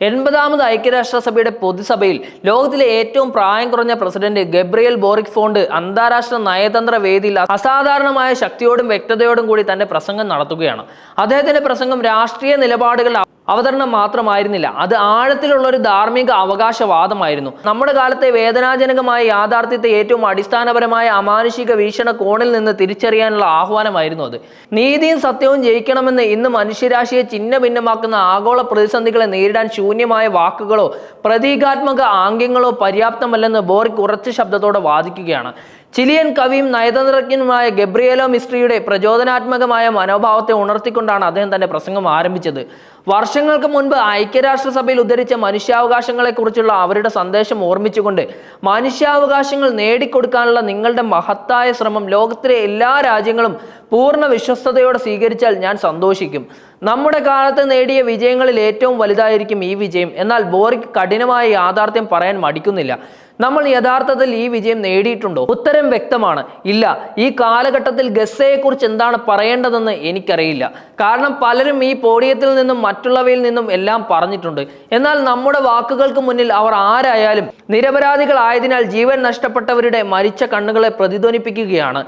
എൺപതാമത് ഐക്യരാഷ്ട്രസഭയുടെ പൊതുസഭയിൽ ലോകത്തിലെ ഏറ്റവും പ്രായം കുറഞ്ഞ പ്രസിഡന്റ് ഗബ്രിയൽ ബോറിക് ഫോണ്ട് അന്താരാഷ്ട്ര നയതന്ത്ര വേദിയിൽ അസാധാരണമായ ശക്തിയോടും വ്യക്തതയോടും കൂടി തന്റെ പ്രസംഗം നടത്തുകയാണ്. അദ്ദേഹത്തിന്റെ പ്രസംഗം രാഷ്ട്രീയ നിലപാടുകളുടെ അവതരണം മാത്രമായിരുന്നില്ല. അത് ആഴത്തിലുള്ള ഒരു ധാർമ്മിക അവകാശവാദമായിരുന്നു. നമ്മുടെ കാലത്തെ വേദനാജനകമായ യാഥാർത്ഥ്യത്തെ ഏറ്റവും അടിസ്ഥാനപരമായ അമാനുഷിക വീക്ഷണ കോണിൽ നിന്ന് തിരിച്ചറിയാനുള്ള ആഹ്വാനമായിരുന്നു അത്. നീതിയും സത്യവും ജയിക്കണമെന്ന് ഇന്ന് മനുഷ്യരാശിയെ ചിഹ്ന ഭിന്നമാക്കുന്ന ആഗോള പ്രതിസന്ധികളെ നേരിടാൻ ശൂന്യമായ വാക്കുകളോ പ്രതീകാത്മക ആംഗ്യങ്ങളോ പര്യാപ്തമല്ലെന്ന് ബോറിക് ഉറച്ച ശബ്ദത്തോടെ വാദിക്കുകയാണ്. ചിലിയൻ കവിയും നയതന്ത്രജ്ഞനുമായ ഗബ്രിയേലോ മിസ്ട്രിയുടെ പ്രചോദനാത്മകമായ മനോഭാവത്തെ ഉണർത്തിക്കൊണ്ടാണ് അദ്ദേഹം തന്റെ പ്രസംഗം ആരംഭിച്ചത്. വർഷങ്ങൾക്ക് മുൻപ് ഐക്യരാഷ്ട്രസഭയിൽ ഉദ്ധരിച്ച മനുഷ്യാവകാശങ്ങളെക്കുറിച്ചുള്ള അവരുടെ സന്ദേശം ഓർമ്മിച്ചുകൊണ്ട് മനുഷ്യാവകാശങ്ങൾ നേടിക്കൊടുക്കാനുള്ള നിങ്ങളുടെ മഹത്തായ ശ്രമം ലോകത്തിലെ എല്ലാ രാജ്യങ്ങളും പൂർണ വിശ്വസ്തയോടെ സ്വീകരിച്ചാൽ ഞാൻ സന്തോഷിക്കും. നമ്മുടെ കാലത്ത് നേടിയ വിജയങ്ങളിൽ ഏറ്റവും വലുതായിരിക്കും ഈ വിജയം. എന്നാൽ ബോറിക് കഠിനമായ യാഥാർത്ഥ്യം പറയാൻ മടിക്കുന്നില്ല. നമ്മൾ യഥാർത്ഥത്തിൽ ഈ വിജയം നേടിയിട്ടുണ്ടോ? ഉത്തരം വ്യക്തമാണ്. ഇല്ല ഈ കാലഘട്ടത്തിൽ ഗസ്സയെക്കുറിച്ച് എന്താണ് പറയേണ്ടതെന്ന് എനിക്കറിയില്ല. കാരണം പലരും ഈ പോഡിയത്തിൽ നിന്നും മറ്റുള്ളവയിൽ നിന്നും എല്ലാം പറഞ്ഞിട്ടുണ്ട്. എന്നാൽ നമ്മുടെ വാക്കുകൾക്ക് മുന്നിൽ അവർ ആരായാലും നിരപരാധികളായതിനാൽ ജീവൻ നഷ്ടപ്പെട്ടവരുടെ മരിച്ച കണ്ണുകളെ പ്രതിധ്വനിപ്പിക്കുകയാണ്.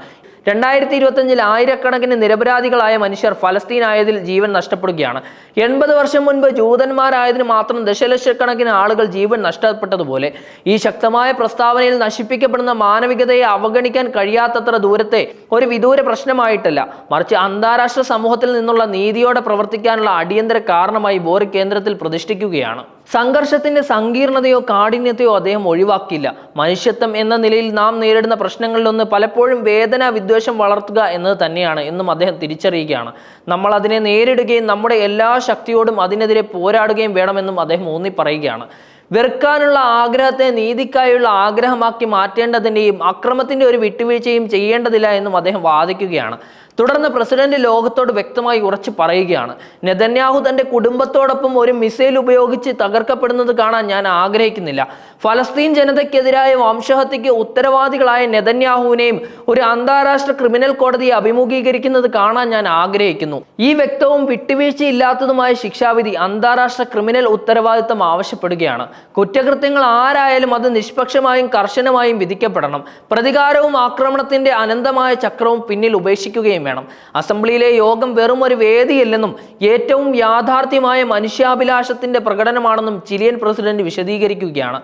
രണ്ടായിരത്തി ഇരുപത്തഞ്ചിൽ ആയിരക്കണക്കിന് നിരപരാധികളായ മനുഷ്യർ ഫലസ്തീൻ ആയതിൽ ജീവൻ നഷ്ടപ്പെടുകയാണ്. എൺപത് വർഷം മുൻപ് ജൂതന്മാരായതിന് മാത്രം ദശലക്ഷക്കണക്കിന് ആളുകൾ ജീവൻ നഷ്ടപ്പെട്ടതുപോലെ ഈ ശക്തമായ പ്രസ്താവനയിൽ നശിപ്പിക്കപ്പെടുന്ന മാനവികതയെ അവഗണിക്കാൻ കഴിയാത്തത്ര ദൂരത്തെ ഒരു വിദൂര പ്രശ്നമായിട്ടല്ല മറിച്ച് അന്താരാഷ്ട്ര സമൂഹത്തിൽ നിന്നുള്ള നീതിയോടെ പ്രവർത്തിക്കാനുള്ള അടിയന്തര കാരണമായി ബോറി കേന്ദ്രത്തിൽ പ്രതിഷ്ഠിക്കുകയാണ്. സംഘർഷത്തിന്റെ സങ്കീർണതയോ കാഠിന്യത്തെയോ അദ്ദേഹം ഒഴിവാക്കിയില്ല. മനുഷ്യത്വം എന്ന നിലയിൽ നാം നേരിടുന്ന പ്രശ്നങ്ങളിലൊന്ന് പലപ്പോഴും വേദന വിദ്വേഷം വളർത്തുക എന്നത് തന്നെയാണ് എന്നും അദ്ദേഹം തിരിച്ചറിയുകയാണ്. നമ്മൾ അതിനെ നേരിടുകയും നമ്മുടെ എല്ലാ ശക്തിയോടും അതിനെതിരെ പോരാടുകയും വേണമെന്നും അദ്ദേഹം ഊന്നി പറയുകയാണ് വെറുക്കാനുള്ള ആഗ്രഹത്തെ നീതിക്കായുള്ള ആഗ്രഹമാക്കി മാറ്റേണ്ടതിന്റെയും അക്രമത്തിന്റെ ഒരു വിട്ടുവീഴ്ചയും ചെയ്യേണ്ടതില്ല എന്നും അദ്ദേഹം വാദിക്കുകയാണ്. തുടർന്ന് പ്രസിഡന്റ് ലോകത്തോട് വ്യക്തമായി ഉറച്ചു പറയുകയാണ്. നെതന്യാഹു തന്റെ കുടുംബത്തോടൊപ്പം ഒരു മിസൈൽ ഉപയോഗിച്ച് തകർക്കപ്പെടുന്നത് കാണാൻ ഞാൻ ആഗ്രഹിക്കുന്നില്ല. ഫലസ്തീൻ ജനതയ്ക്കെതിരായ വംശഹത്യയ്ക്ക് ഉത്തരവാദികളായ നെതന്യാഹുവിനെയും ഒരു അന്താരാഷ്ട്ര ക്രിമിനൽ കോടതിയെ അഭിമുഖീകരിക്കുന്നത് കാണാൻ ഞാൻ ആഗ്രഹിക്കുന്നു. ഈ വ്യക്തവും വിട്ടുവീഴ്ചയില്ലാത്തതുമായ ശിക്ഷാവിധി അന്താരാഷ്ട്ര ക്രിമിനൽ ഉത്തരവാദിത്തം ആവശ്യപ്പെടുകയാണ്. കുറ്റകൃത്യങ്ങൾ ആരായാലും അത് നിഷ്പക്ഷമായും കർശനമായും വിധിക്കപ്പെടണം. പ്രതികാരവും ആക്രമണത്തിന്റെ അനന്തമായ ചക്രവും പിന്നിൽ ഉപേക്ഷിക്കുകയും വേണം. അസംബ്ലിയിലെ യോഗം വെറും ഒരു വേദിയല്ലെന്നും ഏറ്റവും യാഥാർത്ഥ്യമായ മനുഷ്യാഭിലാഷത്തിന്റെ പ്രകടനമാണെന്നും ചിലിയൻ പ്രസിഡന്റ് വിശദീകരിക്കുകയാണ്.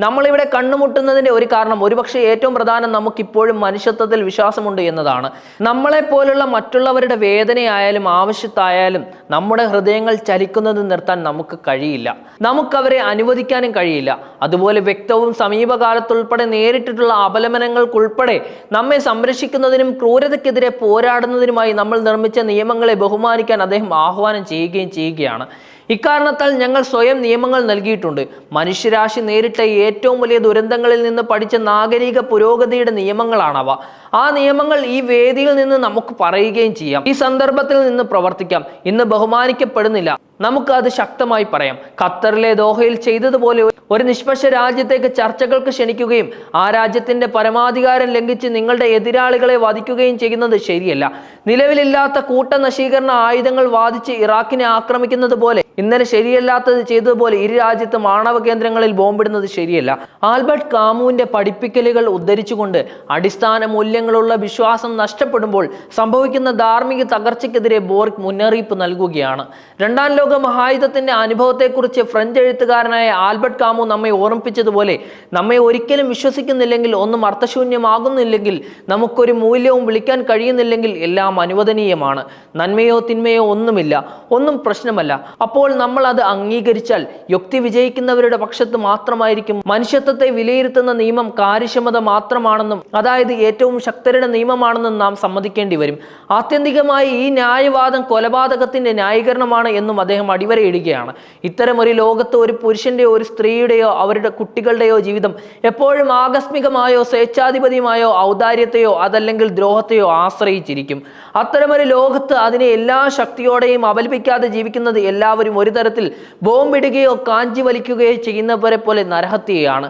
നമ്മളിവിടെ കണ്ണുമുട്ടുന്നതിന്റെ ഒരു കാരണം ഒരുപക്ഷെ ഏറ്റവും പ്രധാനം നമുക്കിപ്പോഴും മനുഷ്യത്വത്തിൽ വിശ്വാസമുണ്ട് എന്നതാണ്. നമ്മളെ പോലുള്ള മറ്റുള്ളവരുടെ വേദനയായാലും ആവശ്യത്തായാലും നമ്മുടെ ഹൃദയങ്ങൾ ചലിക്കുന്നത് നിർത്താൻ നമുക്ക് കഴിയില്ല. നമുക്കവരെ അനുവദിക്കാനും കഴിയില്ല. അതുപോലെ വ്യക്തവും സമീപകാലത്തുൾപ്പെടെ നേരിട്ടിട്ടുള്ള അപലപനങ്ങൾക്കുൾപ്പെടെ നമ്മെ സംരക്ഷിക്കുന്നതിനും ക്രൂരതയ്ക്കെതിരെ പോരാടുന്നതിനുമായി നമ്മൾ നിർമ്മിച്ച നിയമങ്ങളെ ബഹുമാനിക്കാൻ അദ്ദേഹം ആഹ്വാനം ചെയ്യുകയും ചെയ്യുകയാണ്. ഇക്കാരണത്താൽ ഞങ്ങൾ സ്വയം നിയമങ്ങൾ നൽകിയിട്ടുണ്ട്. മനുഷ്യരാശി നേരിട്ട ഏറ്റവും വലിയ ദുരന്തങ്ങളിൽ നിന്ന് പഠിച്ച നാഗരിക പുരോഗതിയുടെ നിയമങ്ങളാണവ. ആ നിയമങ്ങൾ ഈ വേദിയിൽ നിന്ന് നമുക്ക് പറയുകയും ചെയ്യാം. ഈ സന്ദർഭത്തിൽ നിന്ന് പ്രവർത്തിക്കാം. ഇന്ന് ബഹുമാനിക്കപ്പെടുന്നില്ല. നമുക്ക് അത് ശക്തമായി പറയാം. ഖത്തറിലെ ദോഹയിൽ ചെയ്തതുപോലെ ഒരു നിഷ്പക്ഷ രാജ്യത്തേക്ക് ചർച്ചകൾക്ക് ക്ഷണിക്കുകയും ആ രാജ്യത്തിന്റെ പരമാധികാരം ലംഘിച്ച് നിങ്ങളുടെ എതിരാളികളെ വധിക്കുകയും ചെയ്യുന്നത് ശരിയല്ല. നിലവിലില്ലാത്ത കൂട്ടനശീകരണ ആയുധങ്ങൾ വാദിച്ച് ഇറാഖിനെ ആക്രമിക്കുന്നത് പോലെ ഇന്നലെ ശരിയല്ലാത്തത് ചെയ്തതുപോലെ ഇരു രാജ്യത്തും ആണവ കേന്ദ്രങ്ങളിൽ ബോംബിടുന്നത് ശരിയല്ല. ആൽബർട്ട് കാമുവിന്റെ പഠിപ്പിക്കലുകൾ ഉദ്ധരിച്ചുകൊണ്ട് അടിസ്ഥാന മൂല്യങ്ങളുള്ള വിശ്വാസം നഷ്ടപ്പെടുമ്പോൾ സംഭവിക്കുന്ന ധാർമ്മിക തകർച്ചയ്ക്കെതിരെ ബോറിക് മുന്നറിയിപ്പ് നൽകുകയാണ്. രണ്ടാം ലോക മഹായുധത്തിന്റെ അനുഭവത്തെക്കുറിച്ച് ഫ്രഞ്ച് എഴുത്തുകാരനായ ആൽബർട്ട് കാമു നമ്മെ ഓർമ്മിപ്പിച്ചതുപോലെ നമ്മെ ഒരിക്കലും വിശ്വസിക്കുന്നില്ലെങ്കിൽ ഒന്നും അർത്ഥശൂന്യമാകുന്നില്ലെങ്കിൽ നമുക്കൊരു മൂല്യവും വിളിക്കാൻ കഴിയുന്നില്ലെങ്കിൽ എല്ലാം അനുവദനീയമാണ്. നന്മയോ തിന്മയോ ഒന്നുമില്ല. ഒന്നും പ്രശ്നമല്ല. അപ്പോൾ നമ്മൾ അത് അംഗീകരിച്ചാൽ യുക്തി വിജയിക്കുന്നവരുടെ പക്ഷത്ത് മാത്രമായിരിക്കും. മനുഷ്യത്വത്തെ വിലയിരുത്തുന്ന നിയമം കാര്യക്ഷമത മാത്രമാണെന്നും അതായത് ഏറ്റവും ശക്തരുടെ നിയമമാണെന്നും നാം സമ്മതിക്കേണ്ടി വരും. ആത്യന്തികമായി ഈ ന്യായവാദം കൊലപാതകത്തിന്റെ ന്യായീകരണമാണ് എന്നും അദ്ദേഹം അടിവരയിടുകയാണ്. ഇത്തരം ഒരു ലോകത്ത് ഒരു പുരുഷന്റെയോ ഒരു സ്ത്രീയുടെയോ അവരുടെ കുട്ടികളുടെയോ ജീവിതം എപ്പോഴും ആകസ്മികമായോ സ്വേച്ഛാധിപതിയുമായോ ഔദാര്യത്തെയോ അതല്ലെങ്കിൽ ദ്രോഹത്തെയോ ആശ്രയിച്ചിരിക്കും. അത്തരമൊരു ലോകത്ത് അതിനെ എല്ലാ ശക്തിയോടെയും അപലപിക്കാതെ ജീവിക്കുന്നത് എല്ലാവരും ഒരു തരത്തിൽ ബോംബിടുകയോ കാഞ്ചി വലിക്കുകയോ ചെയ്യുന്നവരെ പോലെ നരഹത്യയാണ്.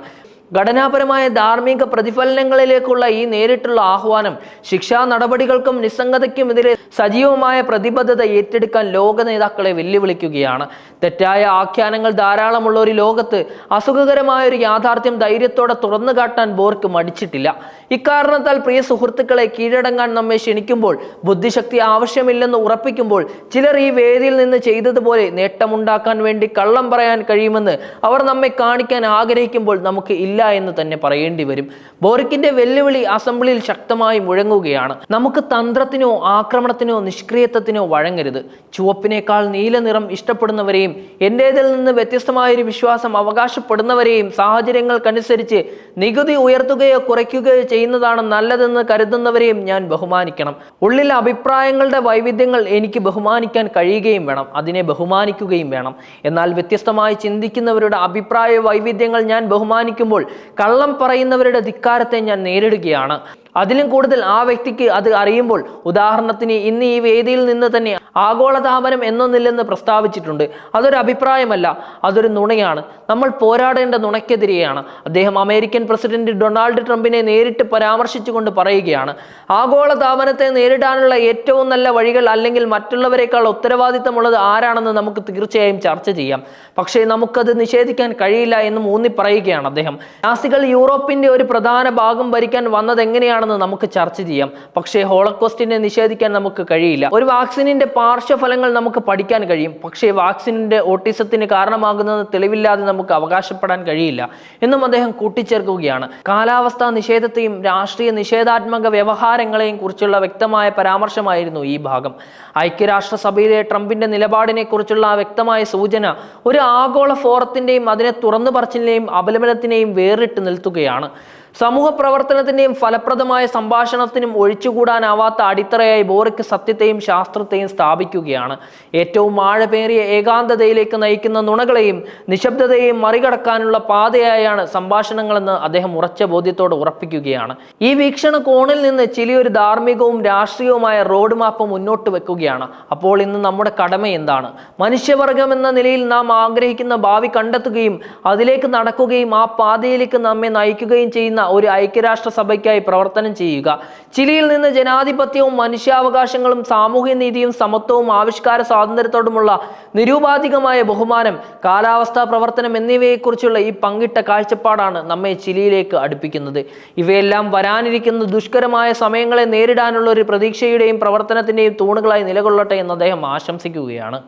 ഘടനാപരമായ ധാർമ്മിക പ്രതിഫലനങ്ങളിലേക്കുള്ള ഈ നേരിട്ടുള്ള ആഹ്വാനം ശിക്ഷാ നടപടികൾക്കും നിസ്സംഗതയ്ക്കുമെതിരെ സജീവമായ പ്രതിബദ്ധത ഏറ്റെടുക്കാൻ ലോക നേതാക്കളെ വെല്ലുവിളിക്കുകയാണ്. തെറ്റായ ആഖ്യാനങ്ങൾ ധാരാളമുള്ള ഒരു ലോകത്ത് അസുഖകരമായ ഒരു യാഥാർത്ഥ്യം ധൈര്യത്തോടെ തുറന്നു കാട്ടാൻ ബോർക്ക് മടിച്ചിട്ടില്ല. ഇക്കാരണത്താൽ പ്രിയ സുഹൃത്തുക്കളെ കീഴടങ്ങാൻ നമ്മെ ക്ഷണിക്കുമ്പോൾ ബുദ്ധിശക്തി ആവശ്യമില്ലെന്ന് ഉറപ്പിക്കുമ്പോൾ ചിലർ ഈ വേദിയിൽ നിന്ന് ചെയ്തതുപോലെ നേട്ടമുണ്ടാക്കാൻ വേണ്ടി കള്ളം പറയാൻ കഴിയുമെന്ന് അവർ നമ്മെ കാണിക്കാൻ ആഗ്രഹിക്കുമ്പോൾ നമുക്ക് ഇല്ല എന്ന് തന്നെ പറയേണ്ടി വരും. ബോറിക്കിന്റെ വെല്ലുവിളി അസംബ്ലിയിൽ ശക്തമായി മുഴങ്ങുകയാണ്. നമുക്ക് തന്ത്രത്തിനോ ആക്രമണത്തിനോ നിഷ്ക്രിയത്വത്തിനോ വഴങ്ങരുത്. ചുവപ്പിനേക്കാൾ നീല നിറം ഇഷ്ടപ്പെടുന്നവരെയും എന്റേതിൽ നിന്ന് വ്യത്യസ്തമായൊരു വിശ്വാസം അവകാശപ്പെടുന്നവരെയും സാഹചര്യങ്ങൾക്കനുസരിച്ച് നികുതി ഉയർത്തുകയോ കുറയ്ക്കുകയോ ചെയ്യുന്നതാണ് നല്ലതെന്ന് കരുതുന്നവരെയും ഞാൻ ബഹുമാനിക്കണം. ഉള്ളിലെ അഭിപ്രായങ്ങളുടെ വൈവിധ്യങ്ങൾ എനിക്ക് ബഹുമാനിക്കാൻ കഴിയുകയും വേണം. അതിനെ ബഹുമാനിക്കുകയും വേണം. എന്നാൽ വ്യത്യസ്തമായി ചിന്തിക്കുന്നവരുടെ അഭിപ്രായ വൈവിധ്യങ്ങൾ ഞാൻ ബഹുമാനിക്കുമ്പോൾ കള്ളം പറയുന്നവരുടെ ധിക്കാരത്തെ ഞാൻ നേരിടുകയാണ്. അതിലും കൂടുതൽ ആ വ്യക്തിക്ക് അത് അറിയുമ്പോൾ ഉദാഹരണത്തിന് ഇന്ന് ഈ വേദിയിൽ നിന്ന് തന്നെ ആഗോളതാപനം എന്നൊന്നില്ലെന്ന് പ്രസ്താവിച്ചിട്ടുണ്ട്. അതൊരു അഭിപ്രായമല്ല അതൊരു നുണയാണ്. നമ്മൾ പോരാടേണ്ട നുണയ്ക്കെതിരെയാണ് അദ്ദേഹം അമേരിക്കൻ പ്രസിഡന്റ് ഡൊണാൾഡ് ട്രംപിനെ നേരിട്ട് പരാമർശിച്ചുകൊണ്ട് പറയുകയാണ്. ആഗോളതാപനത്തെ നേരിടാനുള്ള ഏറ്റവും നല്ല വഴികൾ അല്ലെങ്കിൽ മറ്റുള്ളവരെക്കാൾ ഉത്തരവാദിത്തമുള്ളത് ആരാണെന്ന് നമുക്ക് തീർച്ചയായും ചർച്ച ചെയ്യാം. പക്ഷേ നമുക്കത് നിഷേധിക്കാൻ കഴിയില്ല എന്ന് ഊന്നി പറയുകയാണ് അദ്ദേഹം. നാസികൾ യൂറോപ്പിന്റെ ഒരു പ്രധാന ഭാഗം ഭരിക്കാൻ വന്നത് എങ്ങനെയാണെന്ന് നമുക്ക് ചർച്ച ചെയ്യാം. പക്ഷേ ഹോളക്കോസ്റ്റിനെ നിഷേധിക്കാൻ നമുക്ക് കഴിയില്ല. ഒരു വാക്സിനിന്റെ പാർശ്വഫലങ്ങൾ നമുക്ക് പഠിക്കാൻ കഴിയും. പക്ഷേ വാക്സിനിന്റെ ഓട്ടിസത്തിന് കാരണമാകുന്നത് തെളിവില്ലാതെ നമുക്ക് അവകാശപ്പെടാൻ കഴിയില്ല. എന്നും അദ്ദേഹം കൂട്ടിച്ചേർക്കുകയാണ്. കാലാവസ്ഥാ നിഷേധത്തെയും രാഷ്ട്രീയ നിഷേധാത്മക വ്യവഹാരങ്ങളെയും കുറിച്ചുള്ള വ്യക്തമായ പരാമർശമായിരുന്നു ഈ ഭാഗം. ഐക്യരാഷ്ട്രസഭയിലെ ട്രംപിന്റെ നിലപാടിനെ കുറിച്ചുള്ള വ്യക്തമായ സൂചന ഒരു ആഗോള ഫോറത്തിന്റെയും അതിനെ തുറന്നു പറച്ചിലിനെയും അപലപനത്തിനെയും വേറിട്ട് നിൽത്തുകയാണ്. സമൂഹ പ്രവർത്തനത്തിന്റെയും ഫലപ്രദമായ സംഭാഷണത്തിനും ഒഴിച്ചുകൂടാനാവാത്ത അടിത്തറയായി ബോറിക്ക് സത്യത്തെയും ശാസ്ത്രത്തെയും സ്ഥാപിക്കുകയാണ്. ഏറ്റവും ആഴമേറിയ ഏകാന്തതയിലേക്ക് നയിക്കുന്ന നുണകളെയും നിശബ്ദതയെയും മറികടക്കാനുള്ള പാതയായാണ് സംഭാഷണങ്ങളെന്ന് അദ്ദേഹം ഉറച്ച ബോധ്യത്തോട് ഉറപ്പിക്കുകയാണ്. ഈ വീക്ഷണ കോണിൽ നിന്ന് ചിലിയൊരു ധാർമ്മികവും രാഷ്ട്രീയവുമായ റോഡ് മാപ്പ് മുന്നോട്ട് വെക്കുകയാണ്. അപ്പോൾ ഇന്ന് നമ്മുടെ കടമ എന്താണ്? മനുഷ്യവർഗം എന്ന നിലയിൽ നാം ആഗ്രഹിക്കുന്ന ഭാവി കണ്ടെത്തുകയും അതിലേക്ക് നടക്കുകയും ആ പാതയിലേക്ക് നമ്മെ നയിക്കുകയും ചെയ്യുന്ന ഒരു ഐക്യരാഷ്ട്ര സഭയ്ക്കായി പ്രവർത്തനം ചെയ്യുക. ചിലിയിൽ നിന്ന് ജനാധിപത്യവും മനുഷ്യാവകാശങ്ങളും സാമൂഹ്യ നീതിയും സമത്വവും ആവിഷ്കാര സ്വാതന്ത്ര്യത്തോടുമുള്ള നിരൂപാധികമായ ബഹുമാനം കാലാവസ്ഥാ പ്രവർത്തനം എന്നിവയെക്കുറിച്ചുള്ള ഈ പങ്കിട്ട കാഴ്ചപ്പാടാണ് നമ്മെ ചിലിയിലേക്ക് അടുപ്പിക്കുന്നത്. ഇവയെല്ലാം വരാനിരിക്കുന്ന ദുഷ്കരമായ സമയങ്ങളെ നേരിടാനുള്ള ഒരു പ്രതീക്ഷയുടെയും പ്രവർത്തനത്തിന്റെയും തൂണുകളായി നിലകൊള്ളട്ടെ എന്ന് അദ്ദേഹം ആശംസിക്കുകയാണ്.